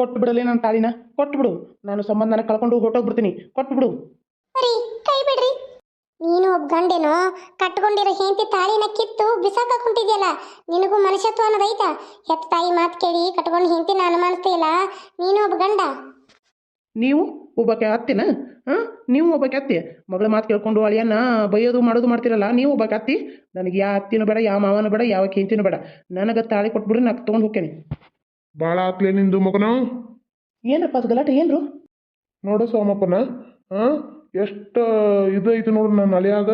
ಕೊಟ್ಟು ಬಿಡಲಿ ನನ್ನ ತಾಳಿನ. ಕೊಟ್ಟು ಬಿಡು. ನಾನು ಸಂಬಂಧನ ಕಳ್ಕೊಂಡು ಹೊಟ್ಟೋಗ್ಬಿಡ್ತೀನಿ ಕೊಟ್ಟು ಬಿಡು. ರೀ ಕೈ ಬಿಡ್ರಿ. ನೀನು ಒಬ್ಬ ಗಂಡೇನೋ ಕಟ್ಕೊಂಡಿರೋ ಹೆಂಡತಿ ತಾಳಿನ ಕಿತ್ತು ಬಿಸಾಕೊಂಡಿದ್ಯಲ್ಲ ನಿನಗೂ ಮನುಷ್ಯತ್ವ ಅನ್ನೋದೈತ ಹೆತ್ತ ತಾಯಿ ಮಾತು ಕೇಳಿ ಕಟ್ಕೊಂಡು ಹೆಂಡತಿನ ಅನುಮಾನಿಸ್ತೀಯಲ್ಲ ನೀನು ಒಬ್ಬ ಗಂಡ? ನೀವು ಒಬ್ಬಕ್ಕೆ ಅತ್ತಿನ? ಹಾಂ? ನೀವು ಒಬ್ಬಕ್ಕೆ ಅತ್ತಿ? ಮಗಳ ಮಾತು ಕೇಳ್ಕೊಂಡು ಅಳಿಯನ್ನ ಬೈಯೋದು ಮಾಡೋದು ಮಾಡ್ತಿರಲ್ಲ ನೀವು ಒಬ್ಬಕ್ಕೆ ಅತ್ತಿ? ನನಗೆ ಯಾವ ಅತ್ತಿನೂ ಬೇಡ ಯಾವ ಮಾವನೂ ಬೇಡ ಯಾವ ಕೆಂತಿನೂ ಬೇಡ. ನನಗೆ ತಾಳಿ ಕೊಟ್ಬಿಡ್ರಿ ನಾ ತೊಗೊಂಡು ಹೋಗ್ತೇನೆ. ಭಾಳ ಆಗ್ಲೇ ನಿಂದು ಮಗನ? ಏನಪ್ಪ ಅದು ಗಲಾಟೆ ಏನ್ರು? ನೋಡು ಸೋಮಪ್ಪನ ಹಾಂ ಎಷ್ಟು ಇದೈತಿ ನೋಡು ನನ್ನ ಅಲೆಯಾಗ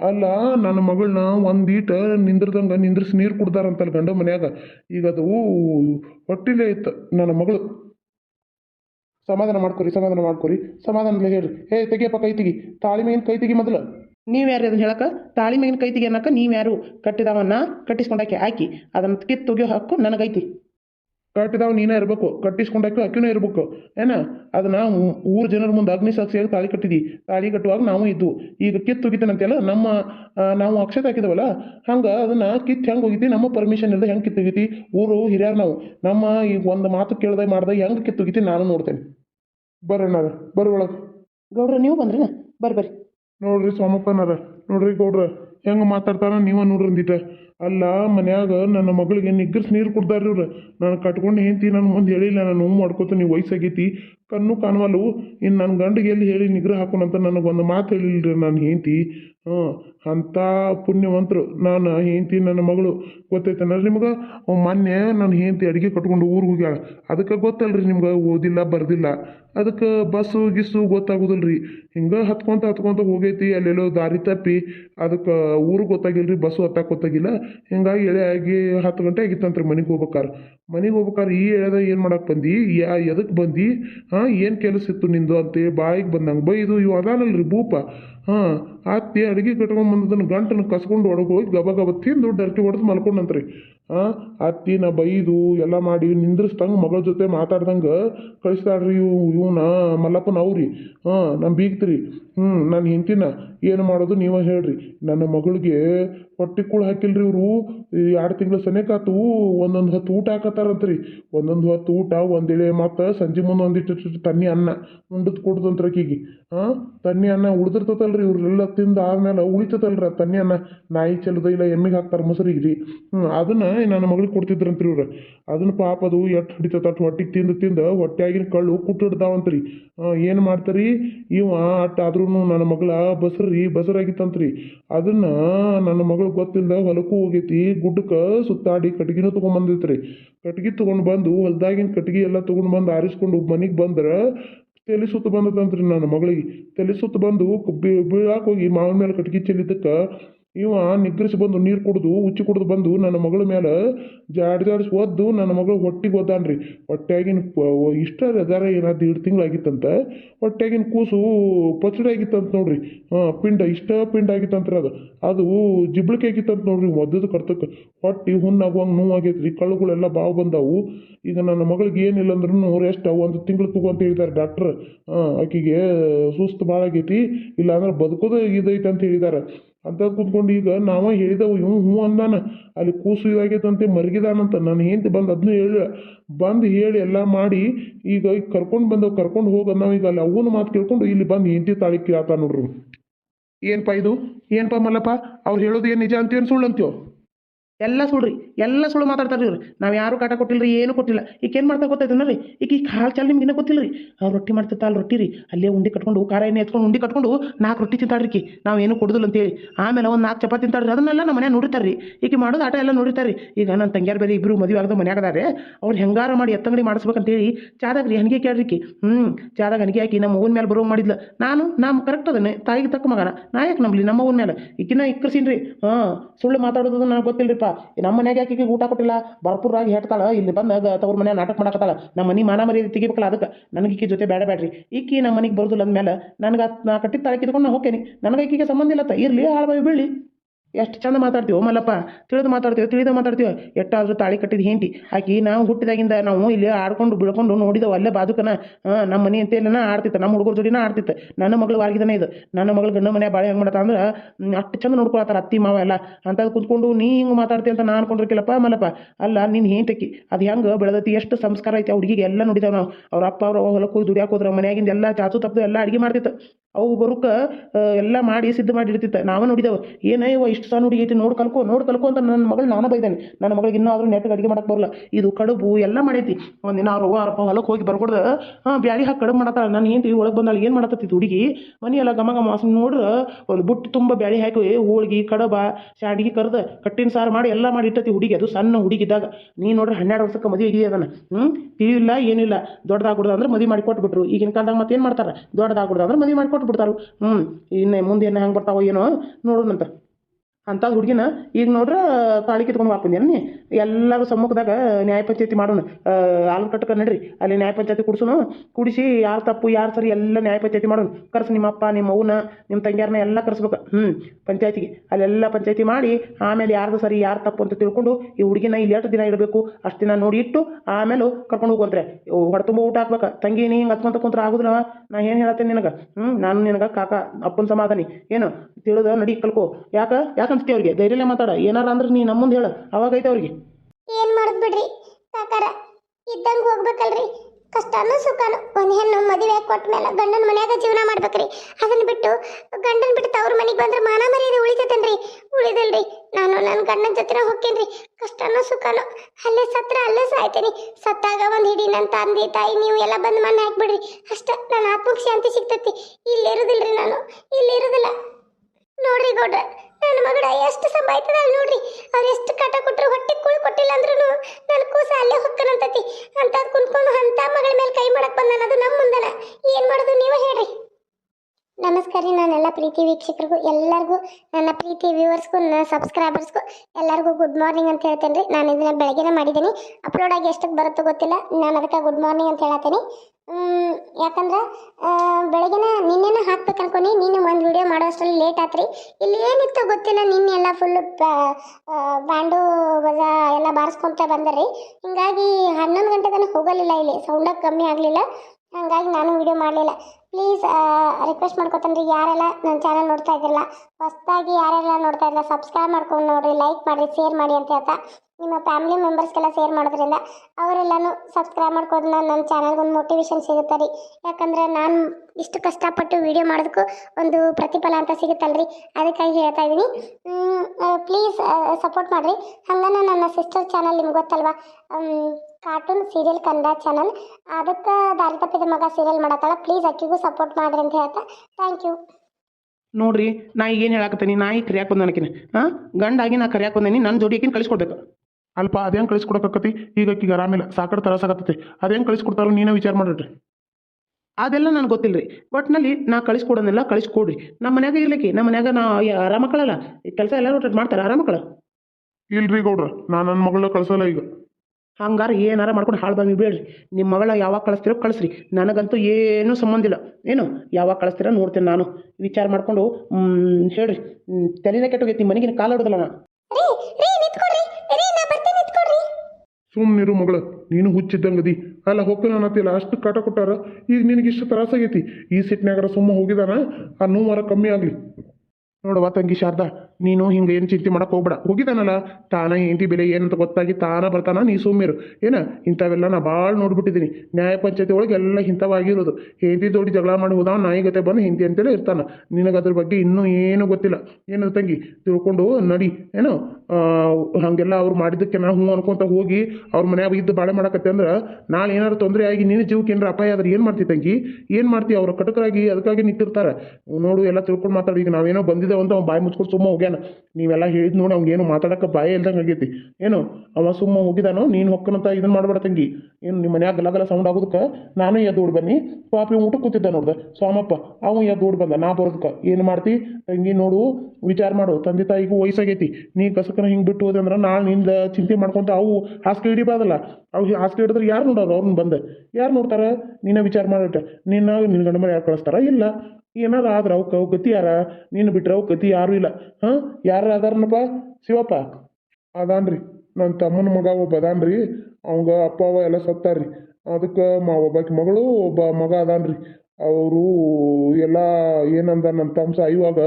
ಅಲ್ಲ ನನ್ನ ಮಗಳನ್ನ ಒಂದೀಟ ನಿಂದ್ರದಂಗ ನಿಂದ್ರಿಸಿ ನೀರು ಕುಡ್ದಾರಂತಲ್ಲ ಗಂಡ ಮನ್ಯಾಗ. ಈಗ ಅದು ಹೊಟ್ಟಿಲೇ ಇತ್ತು ನನ್ನ ಮಗಳು. ಸಮಾಧಾನ ಮಾಡ್ಕೊರಿ ಸಮಾಧಾನ ಮಾಡ್ಕೊರಿ. ಸಮಾಧಾನ ಹೇಳ್ರಿ. ಹೇ ತೆಗಿಯಪ್ಪ ಕೈ ತೆಗಿ. ತಾಳಿ ಮೇಗಿನ ಕೈ ತೆಗಿ ಮೊದಲು. ನೀವು ಯಾರು ಅದನ್ನ ಹೇಳಕ್ಕ? ತಾಳಿ ಮೇಗಿನ ಕೈ ತೆಗಿ ಅನ್ನಕ್ಕ ನೀವು ಯಾರು ಕಟ್ಟಿದವನ್ನ ಕಟ್ಟಿಸ್ಕೊಂಡಾಕಿ ಹಾಕಿ. ಅದನ್ನ ಕಿತ್ತು ತೆಗಿಯೋ ಹಕ್ಕು ನನಗೈತಿ ಕಟ್ಟಿದವ ನೀನೇ ಇರಬೇಕು ಕಟ್ಟಿಸ್ಕೊಂಡಾಕಿ ಅಕ್ಕಿನೂ ಇರಬೇಕು ಏನ? ಅದನ್ನ ಊರು ಊರ್ ಜನರ ಮುಂದೆ ಅಗ್ನಿ ಸಾಕ್ಷಿಯಾಗಿ ತಾಳಿ ಕಟ್ಟಿದಿ ತಾಳಿ ಕಟ್ಟುವಾಗ ನಾವು ಇದ್ದು ಈಗ ಕಿತ್ತು ಹೋಗಿತ್ತೇನಂತೆಲ್ಲ ನಮ್ಮ ನಾವು ಅಕ್ಷತೆ ಹಾಕಿದವಲ್ಲ ಹಂಗೆ ಅದನ್ನ ಕಿತ್ತು ಹೆಂಗೆ ಹೋಗಿತಿ ನಮ್ಮ ಪರ್ಮಿಷನ್ ಇಲ್ಲದೆ ಹೆಂಗೆ ಕಿತ್ತು ಹೋಗಿತಿ ಊರು ಹಿರಿಯರು ನಾವು. ನಮ್ಮ ಈಗ ಒಂದು ಮಾತು ಕೇಳ್ದೆ ಮಾಡ್ದೆ ಹೆಂಗೆ ಕಿತ್ತು ಹೋಗಿತಿ ನಾನು ನೋಡ್ತೇನೆ. ಬರ್ರಿ ಅಣ್ಣಾರ ಬರ್ರಿ ಒಳಗೆ. ಗೌಡ್ರ ನೀವು ಬಂದ್ರಿ ಬರ್ರಿ ಬರ್ರಿ. ನೋಡ್ರಿ ಸೋಮಪ್ಪನಾರ ನೋಡ್ರಿ ಗೌಡ್ರ ಹೆಂಗೆ ಮಾತಾಡ್ತಾರ ನೀವ ನೋಡ್ರಿ ಅಂದಿಟ ಅಲ್ಲ, ಮನ್ಯಾಗ ನನ್ನ ಮಗಳಿಗೆ ನಿಗ್ಗರ್ಸ್ ನೀರು ಕುಡ್ದಾರ್ರಿ ಇವ್ರು ನಾನು ಕಟ್ಕೊಂಡು ಹೆಂಡ್ತಿ, ನಾನು ಮುಂದೆ ಹೇಳಿಲ್ಲ, ನಾನು ಹೂ ಮಾಡ್ಕೋತ ನೀವು ವಯಸ್ಸಾಗೈತಿ ಕಣ್ಣು ಕಾಣವಲ್ಲು ಇನ್ನು ನನ್ನ ಗಂಡಿಗೆ ಎಲ್ಲಿ ಹೇಳಿ ನಿಗ್ರಹ ಹಾಕೋಣಂತ ನನಗೆ ಮಾತು ಮಾತು ರೀ ನಾನು ಹೆಂಡ್ತಿ. ಹ್ಞೂ ಪುಣ್ಯವಂತರು. ನಾನು ಹೆಂಡತಿ, ನನ್ನ ಮಗಳು. ಗೊತ್ತೈತೇನ ನಿಮ್ಗೆ? ಮೊನ್ನೆ ನನ್ನ ಹೆಂಡತಿ ಅಡುಗೆ ಕಟ್ಕೊಂಡು ಊರಿಗೆ ಹೋಗ್ಯಾಳ. ಅದಕ್ಕೆ ಗೊತ್ತಲ್ರಿ ನಿಮ್ಗೆ, ಓದಿಲ್ಲ, ಬರ್ದಿಲ್ಲ. ಅದಕ್ಕೆ ಬಸ್ಸು, ಗಿಸ್ಸು ಗೊತ್ತಾಗೋದಿಲ್ಲ ರೀ ಹಿಂಗೆ ಹತ್ಕೊಂತ ಹತ್ಕೊಂತ ಹೋಗೈತಿ, ಅಲ್ಲೆಲ್ಲೋ ದಾರಿ ತಪ್ಪಿ. ಅದಕ್ಕೆ ಊರು ಗೊತ್ತಾಗಿಲ್ಲ ರೀ ಬಸ್ಸು ಹತ್ತಕ್ಕೆ ಗೊತ್ತಾಗಿಲ್ಲ. ಹಿಂಗಾಗಿ ಎಳೆ ಆಗಿ ಹತ್ತು ಗಂಟೆ ಆಗಿತ್ತಂತ್ರಿ ಮನೆಗೆ ಹೋಗ್ಬೇಕಾರೆ. ಮನೆಗೆ ಹೋಗ್ಬೇಕಾರೆ, ಈ ಎಳೆದ ಏನು ಮಾಡಕ್ಕೆ ಬಂದು? ಯಾ ಎದಕ್ಕೆ ಬಂದು? ಹಾಂ, ಏನು ಕೆಲಸ ಇತ್ತು ನಿಂದು ಅಂತೇಳಿ ಬಾಯಿಗೆ ಬಂದಂಗೆ ಬೈದು, ಇವು ಅದಾನಲ್ರಿ ಭೂಪ. ಹಾಂ ಅತ್ತಿ ಅಡುಗೆ ಕಟ್ಕೊಂಬಂದದನ್ನು ಗಂಟನ್ನು ಕಸ್ಕೊಂಡು ಒಳಗೆ ಹೋಗಿ ಗಬ ಗಬ ತಿಂದು ಡರ್ಕಿ ಹೊಡೆದು ಮಲ್ಕೊಂಡಂತ್ರಿ. ಅತ್ತಿನ ಬೈದು ಎಲ್ಲ ಮಾಡಿ ನಿಂದ್ರಿಸ್ದಂಗೆ ಮಗಳ ಜೊತೆ ಮಾತಾಡ್ದಂಗೆ ಕಳಿಸ್ತಾಳ್ರಿ ಇವು, ಇವನ ಮಲ್ಲಪ್ಪನ ಅವ್ರಿ. ಹಾಂ ನಮ್ಮ ಬೀಗ್ತ್ರಿ. ಹ್ಞೂ ನಾನು ಹಿಂತಿನ ಏನು ಮಾಡೋದು ನೀವೇ ಹೇಳ್ರಿ. ನನ್ನ ಮಗಳಿಗೆ ಹೊಟ್ಟೆ ಕೂಳು ಹಾಕಿಲ್ರಿ ಇವರು. ಎರಡು ತಿಂಗಳು ಸನೇಕಾತು ಒಂದೊಂದು ಹೊತ್ತು ಊಟ ಹಾಕತ್ತಾರಂತ್ರಿ ಒಂದೊಂದು ಹೊತ್ತು ಊಟ ಒಂದೇಳೆ ಮತ್ತು ಸಂಜೆ ಮುಂದೆ ಒಂದಿಟ್ಟು ತನ್ನಿ ಅನ್ನ ಉಂಡದ್ ಕೊಡ್ದಂತ್ರ ಆಕಿಗೆ ಹಾಂ ತನ್ನಿ ಅನ್ನ ಉಳ್ದಿರ್ತತಲ್ರಿ ಇವ್ರೆಲ್ಲ ತಿಂದು ಆದ್ಮೇಲೆ ಉಳಿತತಲ್ರಿ ತನ್ನಿ ಅನ್ನ. ನಾಯಿ ಚೆಲ್ಲದ ಇಲ್ಲ ಎಮ್ಮಿಗೆ ಹಾಕ್ತಾರೆ ಮೊಸರಿಗೆ. ರೀ ಹ್ಞೂ ಅದನ್ನ ನನ್ನ ಮಗಳಿಗೆ ಕೊಡ್ತಿದ್ರಂತ್ರಿ ಇವ್ರು. ಅದನ್ನ ಪಾಪ ಅದು ಹಿಡಿತೈತೆ ಅಟ್ ಹೊಟ್ಟಿಗೆ ತಿಂದು ತಿಂದು ಹೊಟ್ಟೆಯಾಗಿನ ಕಳ್ಳು ಕುಟ್ಟಿಡ್ದಾವಂತ್ರಿ. ಏನು ಮಾಡ್ತಾರಿ? ಇವ ಅಟ್ ಆದ್ರೂ ನನ್ನ ಮಗಳ ಬಸ್ರಿ ಬಸರಾಗಿತ್ತಂತ್ರಿ. ಅದನ್ನ ನನ್ನ ಮಗಳು ಗೊತ್ತಿಲ್ಲದ ಹೊಲಕ್ಕೂ ಹೋಗೈತಿ, ಗುಡ್ಡಕ್ಕೆ ಸುತ್ತಾಡಿ ಕಟ್ಗಿನೂ ತೊಗೊಂಬಂದೈತ್ರಿ. ಕಟ್ಗಿ ತೊಗೊಂಡು ಬಂದು ಹೊಲ್ದಾಗಿನ ಕಟ್ಗಿ ಎಲ್ಲ ತೊಗೊಂಡು ಬಂದು ಆರಿಸ್ಕೊಂಡು ಮನೆಗೆ ಬಂದ್ರೆ ತಲೆ ಸುತ್ತ ಬಂದದಂತ್ರಿ ನನ್ನ ಮಗಳಿಗೆ. ತಲೆ ಸುತ್ತ ಬಂದು ಬೀಳಾಕೋಗಿ ಬೀಳಾಕ್ ಹೋಗಿ ಮಾವಿನ ಮೇಲೆ ಕಟ್ಗಿ ಚೆಲ್ಲಿದ್ದಕ್ಕೆ ಇವ ನಿಗ್ರಿಸಿ ಬಂದು ನೀರು ಕುಡಿದು, ಉಚ್ಚಿ ಕುಡಿದು ಬಂದು ನನ್ನ ಮಗಳ ಮೇಲೆ ಜಾಡ್ ಜಾಡಿಸಿ ಒದ್ದು ನನ್ನ ಮಗಳು ಹೊಟ್ಟಿಗೆ ಒದ್ದಾನ್ರಿ. ಹೊಟ್ಟೆಯಾಗಿನ ಇಷ್ಟ ಅದಾರ ಏನಾದ್ರು ಎರಡು ತಿಂಗಳಾಗಿತ್ತಂತ ಹೊಟ್ಟೆಯಾಗಿನ ಕೂಸು ಪಚಡಿ ಆಗಿತ್ತಂತ ನೋಡ್ರಿ. ಹಾಂ, ಪಿಂಡ, ಇಷ್ಟ ಪಿಂಡ ಆಗಿತ್ತಂತ್ರಿ ಅದು. ಅದು ಜಿಬ್ಳಿಕೆ ಆಗಿತ್ತಂತ ನೋಡ್ರಿ ಒದ್ದದ ಕರ್ತಕ್ಕೆ ಹೊಟ್ಟಿ ಹುಣ್ಣಾಗುವಂಗೆ ನೋವಾಗೈತ್ರಿ ಕಳ್ಳುಗಳೆಲ್ಲ ಬಾವು ಬಂದಾವು. ಈಗ ನನ್ನ ಮಗಳಿಗೆ ಏನಿಲ್ಲ ಅಂದ್ರೂ ರೆಸ್ಟ್ ಒಂದು ತಿಂಗಳು ತಗೋ ಅಂತ ಹೇಳಿದ್ದಾರೆ ಡಾಕ್ಟ್ರ್ ಹಾಂ, ಆಕೆಗೆ ಸುಸ್ತು ಭಾಳ ಆಗೈತಿ. ಇಲ್ಲಾಂದ್ರೆ ಬದುಕೋದು ಇದೈತೆ ಅಂತ ಹೇಳಿದ್ದಾರೆ ಅಂಥದ್ದು ಕುತ್ಕೊಂಡು ಈಗ ನಾವ ಹೇಳಿದವು ಇವ್ ಹ್ಞೂ ಅಂದಾನ, ಅಲ್ಲಿ ಕೂಸು ಇದಾಗೈತಂತೆ, ಮರಗಿದಾನಂತ. ನಾನು ಹೆಂಡ್ತಿ ಬಂದು ಅದನ್ನು ಹೇಳಿ, ಬಂದು ಹೇಳಿ ಎಲ್ಲ ಮಾಡಿ, ಈಗ ಈಗ ಕರ್ಕೊಂಡು ಬಂದವು, ಕರ್ಕೊಂಡು ಹೋಗಿ ನಾವು ಈಗ ಅಲ್ಲಿ ಅವನ ಮಾತು ಕೇಳ್ಕೊಂಡು ಇಲ್ಲಿ ಬಂದು ಹೆಂಡತಿ ತಾಳಿ ಕೇಳ್ತಾ ನೋಡ್ರಿ. ಏನಪ್ಪ ಇದು? ಏನಪ್ಪ ಮಲ್ಲಪ್ಪ, ಅವ್ರು ಹೇಳೋದು ಏನು ನಿಜ ಅಂತೀವನ್ ಸುಳ್ಳು ಅಂತೀವೋ ಎಲ್ಲ ಸುಳ್ರಿ, ಎಲ್ಲ ಸುಳ್ಳು ಮಾತಾಡ್ತಾರೆ ಇವ್ರು. ನಾವು ಯಾರು ಕಾಟ ಕೊಟ್ಟಿಲ್ರಿ, ಏನು ಕೊಟ್ಟಿಲ್ಲ. ಈಗ ಮಾಡ್ತಾ ಗೊತ್ತಾಯ್ತು ರೀ? ಈಗ ಈ ಕಾಲು ಚಾಲ್ ನಿಮ್ಗೆ ಇನ್ನೂ ಗೊತ್ತಿಲ್ಲ ರೀ ಅವ್ರು ರೊಟ್ಟಿ ಮಾಡ್ತಾ ಅಲ್ಲಿ ರೊಟ್ಟಿ ರೀ. ಅಲ್ಲೇ ಉಂಡಿ ಕಟ್ಕೊಂಡು, ಖಾರ ಎಣ್ಣೆ ಎತ್ಕೊಂಡು, ಉಂಡಿ ಕಟ್ಕೊಂಡು ನಾಲ್ಕು ರೊಟ್ಟಿ ತಿಂತಾಳ್ರಿ ಈಕಿ. ನಾವು ಏನು ಕೊಡುದಿಲ್ಲ ಅಂತೇಳಿ. ಆಮೇಲೆ ಒಂದು ನಾಲ್ಕು ಚಪಾತಿ ತಿಂತಾಳ್ರಿ. ಅದನ್ನೆಲ್ಲ ನಮ್ಮ ಮನೆ ನೋಡಿರ್ತಾರೆ ರೀ ಈಕಿ ಮಾಡೋದು ಆಟ ಎಲ್ಲ ನೋಡಿರ್ತಾರೆ ರೀ ಈಗ ನನ್ನ ತಂಗ್ಯಾರ ಬೇರೆ ಇಬ್ಬರು ಮದುವೆ ಆಗದ ಮನೆ ಆಗದಾರೆ ಅವ್ರು ಹೆಂಗಾರ ಮಾಡಿ ಎತ್ತಂಗಡಿ ಮಾಡಿಸ್ಬೇಕಂತೇಳಿ ಚಾದಾಗ ರೀ ಹನಿಗೆ ಕೇಳ್ರಿಕಿ ಹ್ಞೂ ಚಾದಾಗ ಹನಿಗೆ ಹಾಕಿ ನಮ್ಮ ಅವ್ವನ ಮೇಲೆ ಬರೋ ಮಾಡಿದ್ಲ. ನಾನು ನಮ್ಮ ಕರೆಕ್ಟ್ ಅದನ್ನೇ. ತಾಯಿಗೆ ತಕ್ಕ ಮಗನ. ನಾ ಯಾಕೆ ನಂಬಲಿ ನಮ್ಮ ಅವ್ವನ ಮೇಲೆ ಈಕಿನ ಇಕ್ಕರ್ಸೀನಿ ರೀ ಹಾಂ, ಸುಳ್ಳು ಮಾತಾಡೋದು ನನಗೆ ಗೊತ್ತಿಲ್ಲರಿಪ್ಪ ನಮ್ಮ ಮನ್ಯಾಗ ಆಕಿಗೆ ಊಟ ಕೊಟ್ಟಿಲ್ಲ? ಬರ್ಪುರಾಗಿ ಹೇಳ್ತಾಳ, ಇಲ್ಲಿ ಬಂದಾಗ ತವ್ರ ಮನೆ ನಾಟಕ ಮಾಡಕತ್ತಾಳ. ನಮ್ಮ ಮನೆ ಮಾನ ಮರ್ಯಾದೆ ತೆಗಿಬೇಕಲ್ಲ ಅದಕ್ಕೆ. ನನಗೆ ಈಕಿ ಜೊತೆ ಬೇಡ ಬೇಡ್ರಿ ಈಕಿ ನಮ್ಮ ಮನೆಗೆ ಬರೋದಿಲ್ಲ ಅಂದಮೇಲೆ ನನಗೆ ನಾ ಕಟ್ಟಿದ ತಾಳೆ ಕಿತ್ಕೊಂಡು ನಾ ಹೋಗ್ತೇನೆ ನನಗೆ ಈಕಿಗೆ ಸಂಬಂಧ ಇಲ್ಲ ಇರಲಿ, ಹಾಳು ಬೀಳಿ ಎಷ್ಟು ಚಂದ ಮಾತಾಡ್ತೀವೋ ಮಲ್ಲಪ್ಪ, ತಿಳಿದು ಮಾತಾಡ್ತೀವಿ ತಿಳಿದು ಮಾತಾಡ್ತೀವಿ, ಎಷ್ಟಾದರೂ ತಾಳಿ ಕಟ್ಟಿದ ಹೆಂಟಿ ಆಕಿ ನಾವು ಹುಟ್ಟಿದಾಗಿಂದ ನಾವು ಇಲ್ಲಿ ಆಡ್ಕೊಂಡು ಬಿಳ್ಕೊಂಡು ನೋಡಿದವು ಅಲ್ಲೇ ಬಾದುಕನ ನಮ್ಮ ಮನೆ ಇಲ್ಲ ಆಡ್ತಿತ್ತು, ನಮ್ಮ ಹುಡುಗರ ಜೋಡಿನ ಆಡ್ತಿತ್ತು. ನನ್ನ ಮಗಳು ಆಗಿದ್ದಾನೆ ಇದು. ನನ್ನ ಮಗಳು ಗಂಡ ಮನೆ ಬಾಳೆ ಹೆಂಗೆ ಮಾಡತ್ತ ಅಂದ್ರೆ ಅಷ್ಟು ಚಂದ ನೋಡ್ಕೊಳತ್ತಾರ ಅತ್ತಿ, ಮಾವ ಎಲ್ಲ. ಅಂತದ್ದು ಕುತ್ಕೊಂಡು, ನೀ ಹಿಂಗೆ ಮಾತಾಡ್ತಿ ಅಂತ ನಾನು ಅನ್ಕೊಂಡಿರ್ಕಿಲ್ಲಪ್ಪ ಮಲ್ಲಪ್ಪ. ಅಲ್ಲ ನಿನ್ನ ಹೆಂಟಕ್ಕಿ ಅದು ಹೆಂಗೆ ಬೆಳೆದತಿ, ಎಷ್ಟು ಸಂಸ್ಕಾರ ಐತಿ ಹುಡುಗಿಗೆ ಎಲ್ಲ ನೋಡಿದಾವ ನಾವು. ಅವ್ರ ಅಪ್ಪ, ಅವ್ರ ಹೊಲಕ್ಕೆ ಹೋಗಿ ದುಡಿಯಾಕೆ ಹೋದ್ರೆ, ಮನ್ಯಾಗಿಂದ ಎಲ್ಲ ಚಾಚು ತಪ್ಪದು ಎಲ್ಲ ಅಡುಗೆ ಮಾಡ್ತಿತ್ತು. ಅವು ಬರುಕ ಎಲ್ಲ ಮಾಡಿ ಸಿದ್ಧ ಮಾಡಿ ಇಡ್ತಿತ್ತು. ನಾವೇ ನೋಡಿದೆವು, ಏನೇ ಇವ ಇಷ್ಟು ಸಣ್ಣ ಹುಡುಗಿ ಐತಿ, ನೋಡಿ ಕಲ್ಕೋ, ನೋಡಿ ಕಲ್ಕೊ ಅಂತ ನನ್ನ ಮಗಳು ನಾನು ಬೈದಾನೆ. ನನ್ನ ಮಗಳಿಗೆ ಇನ್ನೂ ಆದರೂ ನೆಟ್ಟಿಗೆ ಅಡುಗೆ ಮಾಡಕ್ಕೆ ಬರಲ್ಲ. ಇದು ಕಡುಬು ಎಲ್ಲ ಮಾಡೈತಿ. ಒಂದಿನ ಅವ್ರು ಅವ್ರಪ್ಪ ಹೊಲಕ್ಕೆ ಹೋಗಿ ಬರ್ಕೊಡ್ದು, ಹಾಂ, ಬ್ಯಾಳಿ ಹಾಕಿ ಕಡುಬು ಮಾಡತ್ತಾಳ. ನಾನು ಏನು ಒಳಗೆ ಬಂದಾಳ ಏನು ಮಾಡತ್ತೈತಿ ಹುಡುಗಿ? ಮನೆ ಎಲ್ಲ ಘಮ ಘಮ ನೋಡ್ರೆ ಒಂದು ಬುಟ್ಟು ತುಂಬ ಬ್ಯಾಳಿ ಹಾಕಿ ಹೋಳ್ಗಿ, ಕಡಬ, ಶಾಡಿಗೆ ಕರ್ದು, ಕಟ್ಟಿನ ಸಾರು ಮಾಡಿ ಎಲ್ಲ ಮಾಡಿ ಇಟ್ಟತಿ ಹುಡುಗಿ. ಅದು ಸಣ್ಣ ಹುಡುಗಿದ್ದಾಗ ನೀ ನೋಡ್ರಿ ಹನ್ನೆರಡು ವರ್ಷಕ್ಕೆ ಮದುವೆ ಇದೆಯಾ ಅದನ್ನು. ಹ್ಞೂ ತಿಳಿಯಿಲ್ಲ, ಏನಿಲ್ಲ. ದೊಡ್ಡದಾಗ್ಬಿಡ್ದು ಅಂದ್ರೆ ಮದುವೆ ಮಾಡಿ ಕೊಟ್ಬಿಟ್ರು. ಈಗಿನ ಕಾಲದಾಗ ಮತ್ತೇನು ಮಾಡ್ತಾರೆ? ದೊಡ್ಡದಾಗ್ಬಿಡ್ದು ಅಂದ್ರೆ ಮದುವೆ ಮಾಡಿ ಕೊಟ್ಬಿಡ್ತಾರೆ ಹ್ಞೂ ಇನ್ನು ಮುಂದೆ ಏನು ಹೆಂಗೆ ಬರ್ತಾವೋ ಏನೋ ನೋಡೋಣಂತ ಅಂಥದ್ದು ಹುಡುಗಿನ ಈಗ ನೋಡ್ರೆ ತಾಳಿ ಕಿತ್ಕೊಂಡು ಹಾಕೊಂಡೇನು ನೀ? ಎಲ್ಲರೂ ಸಮ್ಮುಖದಾಗ ನ್ಯಾಯ ಪಂಚಾಯತಿ ಮಾಡೋಣ. ಹಾಲು ಕಟ್ಟಕ ನಡ್ರಿ. ಅಲ್ಲಿ ನ್ಯಾಯ ಪಂಚಾಯತಿ ಕುಡಿಸೋಣ ಕುಡಿಸಿ ಯಾರು ತಪ್ಪು, ಯಾರು ಸರಿ ಎಲ್ಲ ನ್ಯಾಯ ಪಂಚಾಯತಿ ಮಾಡೋಣ. ಕರ್ಸು ನಿಮ್ಮ ಅಪ್ಪ, ನಿಮ್ಮ ಅವ್ವನ, ನಿಮ್ಮ ತಂಗಿಯಾರನ್ನ ಎಲ್ಲ ಕರ್ಸ್ಬೇಕು. ಹ್ಞೂ ಪಂಚಾಯತಿಗೆ. ಅಲ್ಲೆಲ್ಲ ಪಂಚಾಯತಿ ಮಾಡಿ ಆಮೇಲೆ ಯಾರ್ದು ಸರಿ, ಯಾರು ತಪ್ಪು ಅಂತ ತಿಳ್ಕೊಂಡು ಈ ಹುಡುಗಿನ ಇಲ್ಲಿ ಎಷ್ಟು ದಿನ ಇಡಬೇಕು? ಅಷ್ಟು ದಿನ ನೋಡಿ ಇಟ್ಟು ಆಮೇಲೆ ಕರ್ಕೊಂಡು ಹೋಗುವಂತ್ರೆ. ಹೊಡೆ ತುಂಬ ಊಟ ಹಾಕ್ಬೇಕು. ತಂಗಿ, ನೀ ಹಿಂಗೆ ಹತ್ಕೊಂತ ಕುಂತ್ರ ಆಗುದಿಲ್ಲ ನಾ ಏನು ಹೇಳತ್ತೇನೆ ನಿನಗೆ? ಹ್ಞೂ ನಾನು ನಿನಗೆ ಕಾಕ, ಅಪ್ಪನ ಸಮಾಧಾನಿ. ಏನು ತಿಳಿದ ನಡಿ ಕಲ್ಕೋ. ಯಾಕ ಯಾಕಂತೀವಿ ಅವ್ರಿಗೆ ಮಾತಾಡ. ಏನಾರ ಅಂದ್ರೆ ನೀ ನಮ್ಮ ಮುಂದೆ ಹೇಳು. ಅವಾಗೈತೆ ಅವ್ರಿಗೆ. ಏನ್ ಮಾಡೋದ್ ಬಿಡ್ರಿ? ಕಾಕಾರ ಇದ್ದಂಗ ಹೋಗ್ಬೇಕಲ್ರಿ. ಕಷ್ಟನೂ ಸುಖಾನು ಒಂದ್ ಹೆಣ್ಣು ಮದುವೆ ಕೊಟ್ಟ ಮೇಲೆ ಗಂಡನ ಮನ್ಯಾಗ ಜೀವನ ಮಾಡ್ಬೇಕ್ರಿ. ಅದನ್ನ ಬಿಟ್ಟು ಗಂಡನ್ ಬಿಟ್ಟು ತವ್ರ ಮನೆಗೆ ಬಂದ್ರೆ ಮಾನ ಮರ್ಯಾದೆ ಉಳಿತೈತೇನ್ರಿ? ಉಳಿದಲ್ರಿ. ನಾನು ನನ್ನ ಗಂಡನ ಜೊತೆ ಹೋಗ್ತೇನ್ರಿ ಕಷ್ಟನೂ ಸುಖಾನು ಅಲ್ಲೇ ಸತ್ರ ಅಲ್ಲೇ ಸಾಯ್ತೇನೆ. ಸತ್ತಾಗ ಒಂದ್ ಹಿಡಿ ನನ್ನ ತಂದೆ, ತಾಯಿ, ನೀವು ಎಲ್ಲ ಬಂದ್ ಮನೆ ಹಾಕ್ಬಿಡ್ರಿ. ಅಷ್ಟ ನನ್ನ ಆತ್ಮಕ್ಕೆ ಶಾಂತಿ ಸಿಗ್ತೈತಿ. ಇಲ್ಲಿರುದಿಲ್ರಿ ನಾನು. ಇಲ್ಲಿರುದಿಲ್ಲ. ನೋಡ್ರಿ ಗೌಡ್ರ. ಎಷ್ಟು ಸಂಭಾಯ್ತದ ಅಲ್ಲಿ ನೋಡ್ರಿ. ಅವ್ರು ಎಷ್ಟು ಕಟ ಕೊಟ್ಟರು ಹೊಟ್ಟೆ ಕೂಳು ಕೊಟ್ಟಿಲ್ಲ ಅಂದ್ರೂ ನನ್ನ ಕೂಸ ಅಲ್ಲೇ ಹೊಕ್ಕನಂತತಿ. ಅಂತ ಕುಂತ್ಕೊಂಡು ಅಂತ ಮಗಳ ಮೇಲೆ ಕೈ ಮಾಡಕ್ ಬಂದಾನ ಅದು ನಮ್ಮ ಮುಂದನ. ಏನ್ ಮಾಡೋದು ನೀವೇ ಹೇಳ್ರಿ. ನಮಸ್ಕಾರ ರೀ ನಾನೆಲ್ಲ ಪ್ರೀತಿ ವೀಕ್ಷಕರಿಗೂ, ಎಲ್ಲರಿಗೂ, ನನ್ನ ಪ್ರೀತಿ ವ್ಯೂವರ್ಸ್ಗೂ, ನನ್ನ ಸಬ್ಸ್ಕ್ರೈಬರ್ಸ್ಗೂ, ಎಲ್ಲರಿಗೂ ಗುಡ್ ಮಾರ್ನಿಂಗ್ ಅಂತ ಹೇಳ್ತೇನೆ ರೀ ನಾನು ಇದನ್ನ ಬೆಳಗ್ಗೆನೇ ಮಾಡಿದ್ದೀನಿ. ಅಪ್ಲೋಡ್ ಆಗಿ ಎಷ್ಟಕ್ಕೆ ಬರುತ್ತೋ ಗೊತ್ತಿಲ್ಲ. ನಾನು ಅದಕ್ಕೆ ಗುಡ್ ಮಾರ್ನಿಂಗ್ ಅಂತ ಹೇಳತ್ತೀನಿ. ಯಾಕಂದ್ರೆ ಬೆಳಗ್ಗೆನ ನಿನ್ನೆನ ಹಾಕ್ಬೇಕು ಅನ್ಕೊಂಡು ನೀನು ಒಂದು ವಿಡಿಯೋ ಮಾಡೋ ಅಷ್ಟರಲ್ಲಿ ಲೇಟ್ ಆತ್ರಿ. ಇಲ್ಲಿ ಏನಿತ್ತು ಗೊತ್ತಿಲ್ಲ, ನಿನ್ನೆ ಎಲ್ಲ ಫುಲ್ಲು ಬ್ಯಾಂಡು ಬಜಾ ಎಲ್ಲ ಬಾರಿಸ್ಕೊಂತ ಬಂದರಿ. ಹಿಂಗಾಗಿ ಹನ್ನೊಂದು ಗಂಟೆ ತನಕ ಹೋಗಲಿಲ್ಲ ಇಲ್ಲಿ ಸೌಂಡಾಗಿ ಕಮ್ಮಿ ಆಗಲಿಲ್ಲ. ಹಾಗಾಗಿ ನಾನು ವಿಡಿಯೋ ಮಾಡಲಿಲ್ಲ. ಪ್ಲೀಸ್ ರಿಕ್ವೆಸ್ಟ್ ಮಾಡ್ಕೊತಾನೆ ರೀ ಯಾರೆಲ್ಲ ನನ್ನ ಚಾನಲ್ ನೋಡ್ತಾ ಇದ್ದಿರಲ್ಲ ಹೊಸದಾಗಿ ಯಾರೆಲ್ಲ ನೋಡ್ತಾ ಇದ್ದಿಲ್ಲ ಸಬ್ಸ್ಕ್ರೈಬ್ ಮಾಡ್ಕೊಂಡು ನೋಡ್ರಿ ಲೈಕ್ ಮಾಡಿರಿ ಶೇರ್ ಮಾಡಿ ಅಂತ ಹೇಳ್ತಾ ನಿಮ್ಮ ಫ್ಯಾಮಿಲಿ ಮೆಂಬರ್ಸ್ಗೆಲ್ಲ ಶೇರ್ ಮಾಡೋದ್ರಿಂದ ಅವರೆಲ್ಲನೂ ಸಬ್ಸ್ಕ್ರೈಬ್ ಮಾಡ್ಕೊಂಡು ನನ್ನ ಚಾನಲ್ಗೆ ಒಂದು ಮೋಟಿವೇಶನ್ ಸಿಗುತ್ತೆ ರೀ. ಯಾಕಂದ್ರೆ ನಾನು ಇಷ್ಟು ಕಷ್ಟಪಟ್ಟು ವೀಡಿಯೋ ಮಾಡೋದಕ್ಕೂ ಒಂದು ಪ್ರತಿಫಲ ಅಂತ ಸಿಗುತ್ತಲ್ರಿ. ಅದಕ್ಕಾಗಿ ಹೇಳ್ತಾ ಇದ್ದೀನಿ. ಪ್ಲೀಸ್ ಸಪೋರ್ಟ್ ಮಾಡಿರಿ. ಹಂಗನ ನನ್ನ ಸಿಸ್ಟರ್ ಚಾನಲ್ ನಿಮ್ಗೆ ಗೊತ್ತಲ್ವಾ? ಕಾರ್ಟೂನ್ ಸೀರಿಯಲ್ ಕನ್ನಡ ಚಾನಲ್ ಅದಕ್ಕೆ ದಾರಿ ತಪ್ಪಿದ ಮಗ ಸೀರಿಯಲ್ ಮಾಡತ್ತಾಳ. ಪ್ಲೀಸ್ ಅಕ್ಕಿಗೂ ಸಪೋರ್ಟ್ ಮಾಡಿರಿ ಅಂತ ಹೇಳ್ತಾ. ಥ್ಯಾಂಕ್ ಯು ನೋಡ್ರಿ, ನಾ ಈಗ ಏನು ಹೇಳಕತ್ತೀನಿ. ನಾ ಈಗ ಕರಿಯಾಕೆ ಬಂದನಕಿನ ಹಾಂ, ಗಂಡಾಗಿ ನಾ ಕರಿಯಾಕೆ ಬಂದೀನಿ. ನನ್ನ ಜೋಡಿ ಕಳಿಸ್ಕೊಡ್ಬೇಕು. ಅಲ್ಪ ಅದೇನು ಕಳಿಸ್ಕೊಡಕತಿ ಈಗ ಆಕಿಗೆ ಆರಾಮಿಲ್ಲ ಸಾಕಡೆ ತರಸಾಕತ್ತೈತಿ ಅದೇನು ಕಳಿಸ್ಕೊಡ್ತಾರೋ ನೀನೇ ವಿಚಾರ ಮಾಡಿರಿ ಅದೆಲ್ಲ ನನಗೆ ಗೊತ್ತಿಲ್ಲ ರೀ ಒಟ್ನಲ್ಲಿ ನಾ ಕಳಿಸ್ಕೊಡೋನೆಲ್ಲ ಕಳಿಸ್ಕೊಡ್ರಿ. ನಮ್ಮ ಮನ್ಯಾಗ ಇರ್ಲಿಕ್ಕೆ ನಮ್ಮ ಮನ್ಯಾಗ ನಾ ಆರಾಮ ಕಳಲ್ಲ ಈ ಕೆಲಸ ಎಲ್ಲ ಒಟ್ಟು ಮಾಡ್ತಾರೆ ಆರಾಮ ಕಳ ಇಲ್ರಿ ಗೌಡ್ರ ನಾನು ನನ್ನ ಮಗಳನ್ನ ಕಳಿಸಲ್ಲ ಈಗ. ಹಂಗಾರ ಏನಾರ ಮಾಡ್ಕೊಂಡು ಹಾಳು ಬಂದು ಬೇಡ್ರಿ. ನಿಮ್ಮ ಮಗಳ ಯಾವಾಗ ಕಳಿಸ್ತೀರೋ ಕಳಿಸ್ರಿ. ನನಗಂತೂ ಏನೂ ಸಂಬಂಧ ಇಲ್ಲ. ಏನು? ಯಾವಾಗ ಕಳಿಸ್ತೀರ ನೋಡ್ತೇನೆ ನಾನು. ವಿಚಾರ ಮಾಡಿಕೊಂಡು ಹೇಳ್ರಿ. ಹ್ಮ್, ತಲೆನೇ ಕೆಟ್ಟೋಗೈತಿ ನಿಮ್ಮ ಮನೆಗಿನ ಕಾಲು ಹೊಡೆದಲ್ಲ ನಾ. ಸುಮ್ಮನಿರು ಮಗಳ, ನೀನು ಹುಚ್ಚಿದ್ದಂಗದಿ. ಅಲ್ಲ, ಹೋಗ್ತಾನ ಅನ್ನತ್ತಿಲ್ಲ ಅಷ್ಟು ಕಾಟ ಕೊಟ್ಟಾರ? ಈಗ ನಿನಗೆ ಇಷ್ಟು ತ್ರಾಸಾಗೈತಿ. ಈ ಸಿಟ್ನ್ಯಾಗರ ಸುಮ್ಮ ಹೋಗಿದಾನ? ಆ ನೋವಾರ ಕಮ್ಮಿ ಆಗಲಿ. ನೋಡವ್ವ ತಂಗಿ ಶಾರದಾ, ನೀನು ಹಿಂಗೆ ಏನು ಚಿಂತೆ ಮಾಡಕ್ಕೆ ಹೋಗ್ಬೇಡ. ಹೋಗಿದ್ದಾನಲ್ಲ? ತಾನ ಹೆಂಡತಿ ಬೆಲೆ ಏನಂತ ಗೊತ್ತಾಗಿ ತಾನ ಬರ್ತಾನ? ನೀ ಸುಮ್ಮಿರು ಏನ? ಇಂಥವೆಲ್ಲ ನಾ ಭಾಳ ನೋಡ್ಬಿಟ್ಟಿದ್ದೀನಿ. ನ್ಯಾಯ ಪಂಚಾಯತಿ ಒಳಗೆ ಎಲ್ಲ ಹಿಂತವಾಗಿರೋದು ಹೆಂಡತಿ ದೊಡ್ಡ ಜಗಳ ಮಾಡಿ ಹೋದ ನಾಯಿ ಗತೆ ಬಂದು ಹೆಂಡತಿ ಅಂತೇಳಿ ಇರ್ತಾನ. ನಿನಗೆ ಅದ್ರ ಬಗ್ಗೆ ಇನ್ನೂ ಏನೂ ಗೊತ್ತಿಲ್ಲ. ಏನು ತಂಗಿ, ತಿಳ್ಕೊಂಡು ನಡಿ. ಏನು? ಹಾಗೆಲ್ಲ ಅವ್ರು ಮಾಡಿದ್ದಕ್ಕೆ ನಾ ಹ್ಞೂ ಅನ್ಕೊಂತ ಹೋಗಿ ಅವ್ರ ಮನ್ಯಾಗ ಇದ್ದು ಬಾಳೆ ಮಾಡಕತ್ತೆ ಅಂದ್ರೆ ನಾಳೆ ಏನಾದ್ರು ತೊಂದರೆ ಆಗಿ ನಿನ್ನ ಜೀವಕ್ಕೆ ಏನಾರ ಅಪಾಯ ಆದ್ರೆ ಏನು ಮಾಡ್ತಿ ತಂಗಿ? ಏನು ಮಾಡ್ತಿ? ಅವ್ರ ಕಟಕರಾಗಿ ಅದಕ್ಕಾಗಿ ನಿಂತಿರ್ತಾರೆ. ನೋಡು, ಎಲ್ಲ ತಿಳ್ಕೊಂಡು ಮಾತಾಡಿ. ಈಗ ನಾವೇನೋ ಅಂತ ಅವ್ನು ಬಾಯಿ ಮುಚ್ಕೊಂಡು ಸುಮ್ಮ ಹೋಗ್ಯಾನ. ನೀವೆಲ್ಲ ಹೇಳಿದ್ ನೋಡಿ ಅವ್ನಿಗೆ ಏನು ಮಾತಾಡೋಕೆ ಬಾಯಿ ಇಲ್ದಂಗೆ ಆಗೈತಿ. ಏನು, ಅವ ಸುಮ್ಮ ಹೋಗಿದಾನೋ, ನೀನು ಹೊಕ್ಕನಂತ ಇದನ್ನ ಮಾಡಬೇಡ ತಂಗಿ. ಏನು ನಿಮ್ಮ ಮನ್ಯಾಗ ಗಲ ಗಲ ಸೌಂಡ್ ಆಗೋದಕ್ಕೆ? ನಾನು ಎದ್ದು ಓಡ್ ಬನ್ನಿ. ಪಾಪಿ ಊಟ ಕೂತಿದ್ದ ನೋಡ್ದೆ. ಸೋಮಪ್ಪ ಅವನು ಎದ್ದು ಓಡ್ ಬಂದ. ನಾ ಬರೋದಕ್ಕೆ. ಏನು ಮಾಡ್ತಿ? ತಂಗಿ ನೋಡು, ವಿಚಾರ ಮಾಡು. ತಂದೆ ತಾಯಿಗೂ ವಯಸ್ಸಾಗೈತಿ. ನೀ ಕಸಕನ ಹಿಂಗೆ ಬಿಟ್ಟು ಹೋದೆ ಅಂದ್ರೆ ನಾಳೆ ನಿಂದ ಚಿಂತೆ ಮಾಡ್ಕೊಂತ ಅವು ಹಾಸಿಗೆ ಹಿಡಿಬಾರ್ದಲ್ಲ. ಅವು ಹಾಸಿಗೆ ಹಿಡಿದ್ರೆ ಯಾರು ನೋಡೋದು? ಅವ್ರನ್ನ ಬಂದು. ಯಾರು ನೋಡ್ತಾರೆ? ನೀನೇ ವಿಚಾರ ಮಾಡಿಟ್ಟ ನಿನ್ನ ನಿನ್ನ ಗಂಡ ಮನೆ ಯಾರು ಕಳಿಸ್ತಾರ? ಇಲ್ಲ. ಏನಾರ ಆದ್ರೆ ಅವಕ್ಕೆ ಅವು ಗತಿ ಯಾರ? ನೀನು ಬಿಟ್ರೆ ಅವು ಗತಿ ಯಾರೂ ಇಲ್ಲ. ಹಾಂ? ಯಾರು ಅದಾರನಪ್ಪ? ಶಿವಪ್ಪ. ಅದಾನ್ರಿ. ನನ್ನ ತಮ್ಮನ ಮಗ ಒಬ್ಬ ಅದಾನ್ರಿ. ಅವಂಗ ಅಪ್ಪ, ಅವ ಎಲ್ಲ ಸತ್ತಾರ್ರಿ. ಅದಕ್ಕೆ ಮಾ ಒಬ್ಬಾಕಿ ಮಗಳು, ಒಬ್ಬ ಮಗ ಅದಾನ್ರಿ. ಅವರು ಎಲ್ಲ ಏನಂದ ನನ್ನ ತಮ್ಮ ಸಾಯುವಾಗ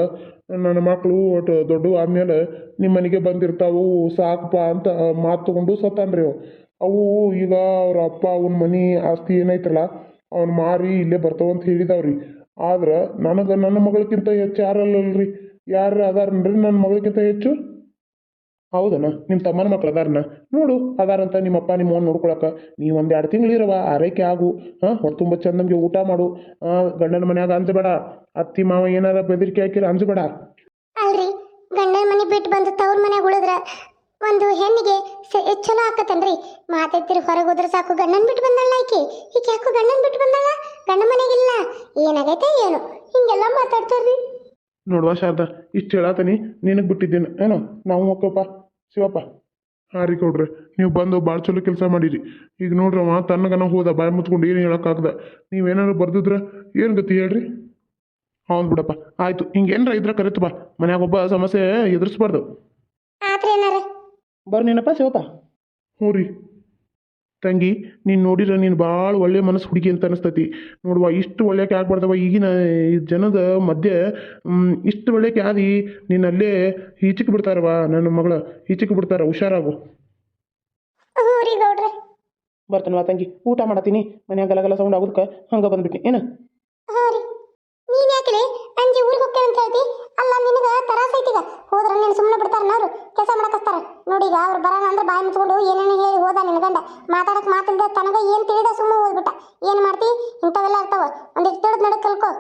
ನನ್ನ ಮಕ್ಕಳು ಒಟ್ಟು ದೊಡ್ಡ ಆದ್ಮೇಲೆ ನಿಮ್ಮ ಮನೆಗೆ ಬಂದಿರ್ತಾವು, ಸಾಕಪ್ಪ ಅಂತ ಮಾತು ತೊಗೊಂಡು ಸತ್ತಾನ್ರಿ ಅವು. ಅವು ಈಗ ಅವ್ರ ಅಪ್ಪ, ಅವನ ಮನೆ ಆಸ್ತಿ ಏನೈತಲ್ಲ ಅವ್ನು ಮಾರಿ ಇಲ್ಲೇ ಬರ್ತಾವಂತ ಹೇಳಿದಾವ್ರಿ. ಆದ್ರೆ ನನಗೆ ನನ್ನ ಮಗಳಿಗಿಂತ ಹೆಚ್ಚು ಯಾರಲ್ಲಲ್ರಿ? ಯಾರು ಅದಾರನ್ರಿ ನನ್ನ ಮಗಳಿಗಿಂತ ಹೆಚ್ಚು? ಹೌದನ? ನಿಮ್ಮ ತಮ್ಮನ ಮಕ್ಳು ಅದಾರನ? ನೋಡು, ಅದಾರಂತ ನಿಮ್ಮಪ್ಪ ನಿಮ್ಮ ಅವ್ನು ನೋಡ್ಕೊಳಕ. ನೀವು ಒಂದು ಎರಡು ತಿಂಗಳು ಇರವ ಆರೈಕೆ ಆಗು. ಹಾಂ ತುಂಬ ನಮಗೆ ಊಟ ಮಾಡು. ಗಂಡನ ಮನ್ಯಾಗ ಅಂಜಬೇಡ. ಅತ್ತಿ, ಮಾವ ಏನಾರ ಬೆದರಿಕೆ ಹಾಕಿರ ಅಂಜಬೇಡ. ಅಲ್ರಿ, ಗಂಡನ ಮನೆ ಬಿಟ್ಟು ಬಂದು ತವ್ರ ಮನೆಗೆ ಉಳಿದ್ರ ಒಂದು ಹೆಣ್ಣಿಗೆ ಚಲೋ ಆಕತ್ತನ್ರಿ. ಮಾತೆತ್ತಿರಿ ಹೊರಗೆ ಹೋದ್ರೆ ಸಾಕು ಗಂಡನ್ ಬಿಟ್ಟು ಬಂದಲ್ಲ ಈಕೆ ಈಕೆ ಯಾಕೋ ಗಂಡನ್ ಬಿಟ್ಟು ಬಂದಲ್ಲ ಗಂಡ ಮನೆಗಿಲ್ಲ. ಏನಾಗೈತೆ ಏನು? ಹಿಂಗೆಲ್ಲ ಮಾತಾಡ್ತಾರ್ರಿ. ನೋಡುವ ಶಾರದಾ ಇಷ್ಟು ಹೇಳಾತನಿ ನಿನಗೆ ಬಿಟ್ಟಿದ್ದೇನೆ. ಏನೋ? ನಾವು ಮಕ್ಕಳಪ್ಪ ಶಿವಪ್ಪ. ಹಾಂ ರೀ ಕೊಡ್ರಿ ನೀವು ಬಂದು ಭಾಳ ಚಲೋ ಕೆಲಸ ಮಾಡಿರಿ. ಈಗ ನೋಡ್ರವ ತನ್ನಗನ ಹೋದ ಬಾಯಿ ಮುಚ್ಕೊಂಡು ಏನು ಹೇಳೋಕ್ಕಾಗ್ದ. ನೀವೇನಾದ್ರು ಬರ್ದಿದ್ರೆ ಏನು ಗತಿ ಹೇಳ್ರಿ? ಹೌದು ಬಿಡಪ್ಪ ಆಯಿತು. ಹಿಂಗೇನ್ರ ಇದ್ರೆ ಕರಿತು ಬಾ. ಮನ್ಯಾಗ ಒಬ್ಬ ಸಮಸ್ಯೆ ಎದುರಿಸ್ಬಾರ್ದು. ಆತ್ರಿ ಏನಾರ ಬರ್ರಿ ನೀನಪ್ಪ ಶಿವಪ್ಪ. ಹ್ಞೂ ರೀ. ತಂಗಿ ನೀನು ನೋಡಿರ ನೀನು ಭಾಳ ಒಳ್ಳೆ ಮನಸ್ಸು ಹುಡುಗಿ ಅಂತ ಅನಿಸ್ತೈತಿ. ನೋಡುವ ಇಷ್ಟು ಒಳ್ಳೆಯಕ್ಕೆ ಆಗ್ಬಾರ್ದವ ಈಗಿನ ಈ ಜನದ ಮಧ್ಯೆ ಇಷ್ಟು ಒಳ್ಳೆಯಕ್ಕೆ ಆದಿ ನೀನು ಅಲ್ಲೇ ಈಚಕ್ಕೆ ಬಿಡ್ತಾರವ ನನ್ನ ಮಗಳ. ಈಚಿಕ್ ಬಿಡ್ತಾರ ಹುಷಾರಾಗು. ಬರ್ತಾನವ ತಂಗಿ ಊಟ ಮಾಡತ್ತೀನಿ. ಮನ್ಯಾಗ ಗಲಗಲ ಸೌಂಡ್ ಆಗೋದಕ್ಕೆ ಹಂಗೆ ಬಂದ್ಬಿಟ್ನಿ. ಏನು? ನಿನಗ ಐತಿ ಈಗ. ಹೋದ್ರ ನೀನು ಸುಮ್ಮನೆ ಬಿಡ್ತಾರ ಅವ್ರು. ಕೆಲಸ ಮಾಡಕಸ್ತಾರ ನೋಡಿ ಈಗ ಅವ್ರು ಬರೋಣ ಅಂದ್ರೆ ಬಾಯಿ ಮುಚ್ಕೊಂಡು ಏನೇನು ಹೇಳಿ ಹೋದ ನಿನ್ನ ಗಂಡ. ಮಾತಾಡಕ್ ಮಾತಿಲ್ದ ತನಗ ಏನ್ ತಿಳಿದ ಸುಮ್ಮನೆ ಹೋಗ್ಬಿಟ್ಟ. ಏನ್ ಮಾಡ್ತಿ? ಇಂಥವೆಲ್ಲ ಇರ್ತಾವ. ಒಂದಿಷ್ಟು ತಿಳಿದ್ ನಡಕ್ ಕಲ್ಕೋ.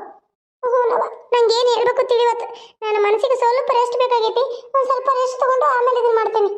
ನಂಗೇನ್ ಹೇಳ್ಬೇಕು ತಿಳಿವತ್ತು ನನ್ನ ಮನಸ್ಸಿಗೆ ಸ್ವಲ್ಪ ರೆಸ್ಟ್ ಬೇಕಾಗೈತಿ. ಒಂದು ಸ್ವಲ್ಪ ರೆಸ್ಟ್ ತಗೊಂಡು ಆಮೇಲೆ ಇದನ್ನ ಮಾಡ್ತೇನೆ.